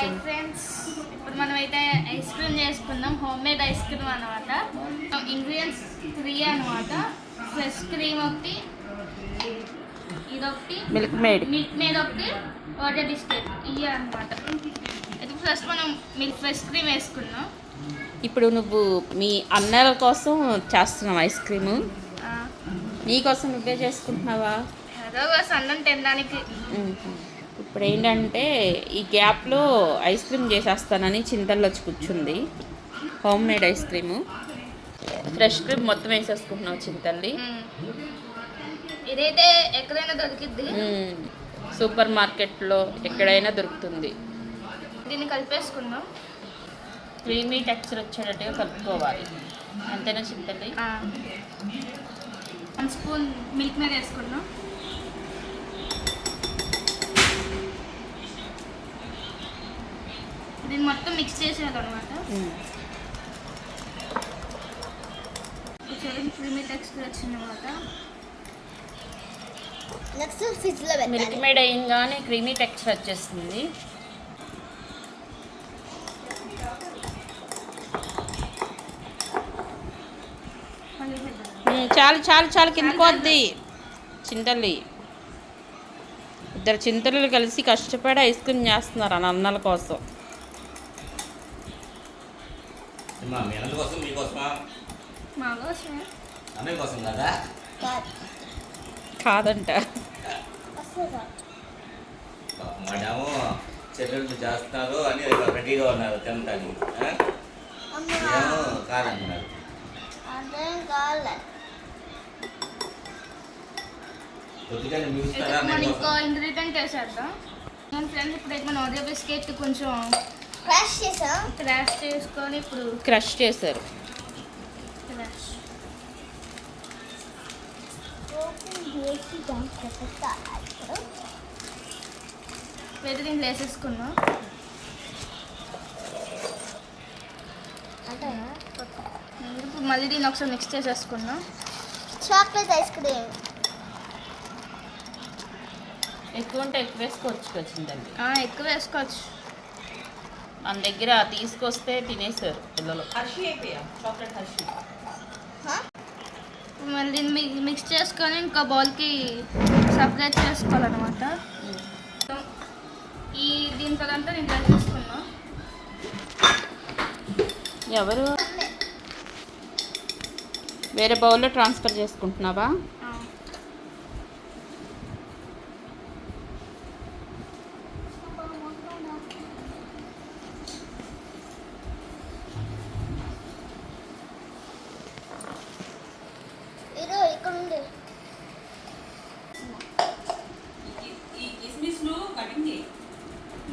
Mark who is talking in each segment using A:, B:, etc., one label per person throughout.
A: Hi friends ఇప్పుడు మనం అయితే ఐస్ క్రీమ్ చేసుకుందాం. హోమ్ మేడ్ ఐస్ క్రీమ్ అనమాట ఇంగ్రీడియంట్స్ త్రీ అనమాట ఫ్రెష్ క్రీమ్ ఒకటి ఇదొకటి
B: మిల్క్ మేడ్
A: మిల్క్ మేడ్ ఒకటి వాటర్ బిస్కెట్ ఇవి అనమాట అయితే ఫస్ట్ మనం మిల్క్ ఫ్రెష్ క్రీమ్ వేసుకున్నాం
B: ఇప్పుడు నువ్వు మీ అన్నల కోసం చేస్తున్నావు ఐస్ క్రీము
A: ఆ,
B: నీ కోసం నువ్వే చేసుకుంటున్నావా?
A: అన్నం తినడానికి.
B: ఇప్పుడు ఏంటంటే ఈ గ్యాప్లో ఐస్ క్రీమ్ చేసేస్తానని చింతల్లో వచ్చి కూర్చుంది home made ice cream. Fresh cream మొత్తం వేసేసుకుంటున్నావు చింతల్లి.
A: ఇదైతే ఎక్కడైనా దొరికిద్ది.
B: సూపర్ మార్కెట్లో ఎక్కడైనా దొరుకుతుంది.
A: దీన్ని కలిపేసుకుందాం.
B: క్రీమీ టెక్స్చర్ వచ్చేటట్టుగా కలుపుకోవాలి. అంతేనా చింతల్లి
A: వన్ స్పూన్ మిల్క్ మీద వేసుకున్నాం దీన్ని మొత్తం మిక్స్. చూడండి క్రీమీ టెక్స్చర్ వచ్చిందన్నమాట
C: నెక్స్ట్
B: మిల్క్ మేడ్ అయ్యంగానే క్రీమీ టెక్స్చర్ వచ్చేస్తుంది. చాలు చాలు చాలు కింద పోద్ది చింతల్లి. ఇద్దరు చింతలు కలిసి కష్టపడి ఐస్ క్రీమ్ చేస్తున్నారు ఆ అన్నల కోసం.
D: అమ్మా మీ అన్నల కోసం మీకోసమా
A: మాగా వచ్చినాయి
D: అన్నయ్య కోసం కదా?
C: కాదు.
B: కాదంట.
D: వాడేమో చెల్లెళ్ళు చేస్తున్నారు అని రెడీగా ఉన్నారు తినటానికి. ఏమో కాదంటున్నారు.
A: అయితే
D: మిగులుతారా
A: మనం ఇంకో
D: కోసం
A: ఇంగ్రీడియంట్ వేసేద్దాం మన ఫ్రెండ్స్ ఇప్పుడైతే మన ఓరియో బిస్కెట్ కొంచెం
C: క్రాష్ చేసాం
A: క్రాష్ చేసుకొని ఇప్పుడు
B: క్రష్ చేశారు.
A: క్రాష్ వేరే దీంట్లో వేసేసుకున్నాం
C: అంటే
A: ఇప్పుడు మళ్ళీ దీన్ని ఒకసారి మిక్స్ చేసేసుకున్నాం.
C: చాక్లెట్ ఐస్ క్రీమ్
B: ఎక్కువ ఉంటే ఎక్కువ వేసుకోవచ్చు
A: ఆ, ఎక్కువ వేసుకోవచ్చు.
B: మన దగ్గర తీసుకొస్తే తినేసారు పిల్లలు. హర్షి అయిపోయా? Chocolate Hershey.
A: ఇప్పుడు మళ్ళీ మిక్స్ చేసుకొని ఇంకా బౌల్కి సపరేట్ చేసుకోవాలన్నమాట. ఈ దీంతో అంతా నేను వేసేసుకున్నాం
B: ఎవరు? వేరే బౌల్లో ట్రాన్స్ఫర్ చేసుకుంటున్నావా?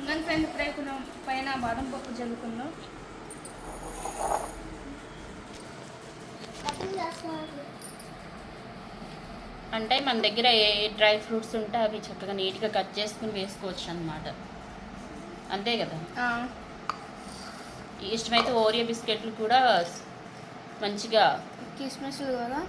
A: ఫ్రెండ్ ఇప్పుడే కొంచెం పైన బాదం పప్పు జల్లుకుందాం
B: అంటే మన దగ్గర ఏ డ్రై ఫ్రూట్స్ ఉంటే అవి చక్కగా నీట్గా కట్ చేసుకుని వేసుకోవచ్చు అనమాట అంతే కదా? ఇష్టమైతే ఓరియో బిస్కెట్లు కూడా మంచిగా
A: కిస్మిస్లు కదా?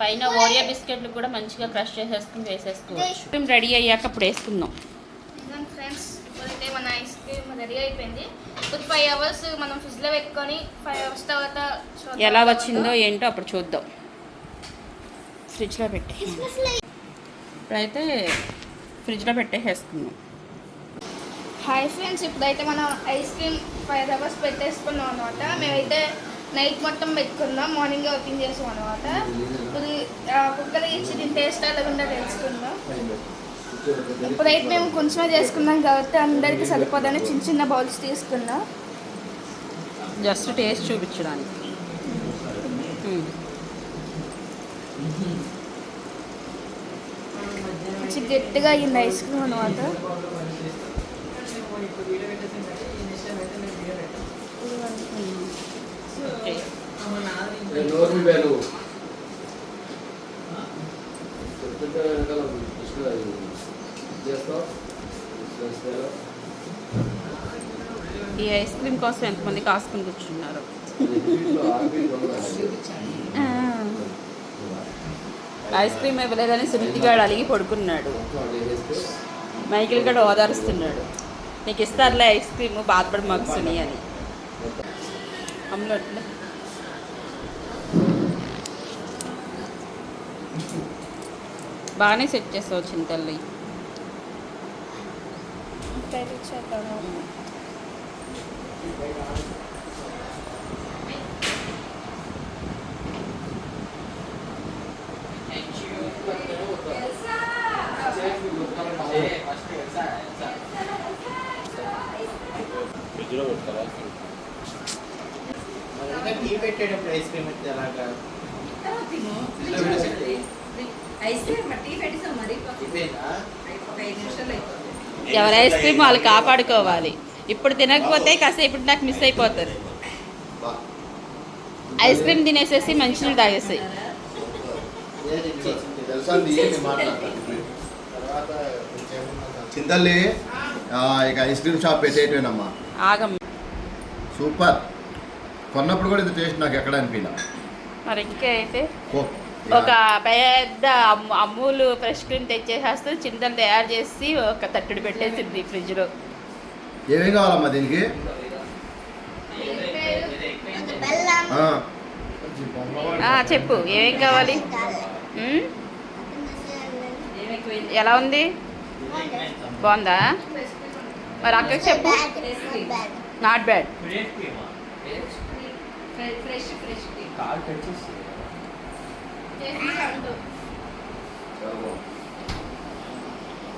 B: పైన ఓరియో బిస్కెట్లు కూడా మంచిగా క్రష్ చేసేసుకుని వేసేసుకోవచ్చు. క్రీమ్ రెడీ అయ్యాక అప్పుడు వేసుకుందాం.
A: ఫ్రెండ్స్ ఇప్పుడైతే మన ఐస్ క్రీమ్ రెడీ అయిపోయింది. ఇప్పుడు ఫైవ్ అవర్స్ మనం ఫ్రిడ్జ్లో పెట్టుకొని ఫైవ్ అవర్స్ తర్వాత.
B: ఎలా వచ్చిందో ఏంటో అప్పుడు చూద్దాం. ఫ్రిడ్జ్లో పెట్టి. ఇప్పుడైతే ఫ్రిడ్జ్లో పెట్టేసేసుకుందాం.
A: హాయ్ ఫ్రెండ్స్ ఇప్పుడైతే మనం ఐస్ క్రీమ్ ఫైవ్ అవర్స్ పెట్టేసుకున్నాం అనమాట మేమైతే నైట్ మొత్తం పెట్టుకుందాం. మార్నింగ్ ఓపెన్ చేసాం అనమాట ఇప్పుడు కుక్కర్ ఇచ్చి దీని టేస్ట్ ఎలాగుందో తెలుసుకుందాం. ఇప్పుడైతే మేము కొంచెమే చేసుకున్నాం కాబట్టి అందరికీ సరిపోదని చిన్న చిన్న బౌల్స్ తీసుకుందాం.
B: జస్ట్ టేస్ట్ చూపించడానికి.
A: మంచి గట్టిగా అయ్యింది ఐస్ క్రీమ్ అనమాట
B: ఈ ఐస్ క్రీమ్ కోసం ఎంతమంది కాసుకుని కూర్చున్నారు? ఐస్ క్రీమ్ ఇవ్వలేదని సునీతి గారు అలిగి పడుకున్నాడు. మైకిల్ కూడా ఓదారుస్తున్నాడు. నీకు ఇస్తారులే ఐస్ క్రీమ్ బాధపడి మగ్సుని అని అమ్మలో అట్లా బాగానే సెట్ చేస్తావు చింతల్లి
D: ఫ్రిడ్జ్లో పెడతారా
E: టీ పెట్టేటప్పుడు ఐస్ క్రీమ్ అయితే ఎలాగా
F: ఐస్ క్రీమ్ టీ పెట్టేసాం మరి.
E: ఇవేనా
F: ఒక ఐదు నిమిషాలు అయిపోతుంది.
B: ఎవరి ఐస్ క్రీమ్ వాళ్ళు కాపాడుకోవాలి. ఇప్పుడు తినకపోతే కాసేపు నాకు మిస్ అయిపోతారు ఐస్ క్రీమ్ తినేసేసి మంచినీళ్ళు తాగేసాయి.
G: చింతల్లి ఆ, ఇక ఐస్ క్రీమ్ షాప్ పెట్టేయటమేనమ్మా.
B: ఆగం.
G: సూపర్. కొన్నప్పుడు కూడా ఇది టేస్ట్ నాకు ఎక్కడ అనిపించా
B: మరి ఇంకా అయితే?
G: ఓ
B: ఒక పెద్ద అమ్ము అమూల్ ఫ్రెష్ క్రీమ్ తెచ్చేసేస్తూ చింతలు తయారు చేసి ఒక తట్టుడు పెట్టేసింది ఫ్రిడ్జ్లో.
G: ఏమేం కావాలమ్మా దీనికి?
B: చెప్పు ఏమేం కావాలి? ఎలా ఉంది? బాగుందా? మరి అక్కకి చెప్పు. Not bad
A: fresh fresh
E: call cut చేసి.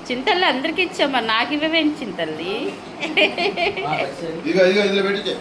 B: చింతల్లి అందరికి ఇచ్చాం మరి నాకు ఇవ్వవేంటి చింతల్లి?
G: ఇదిగో ఇదిగో ఇందులో పెట్టించే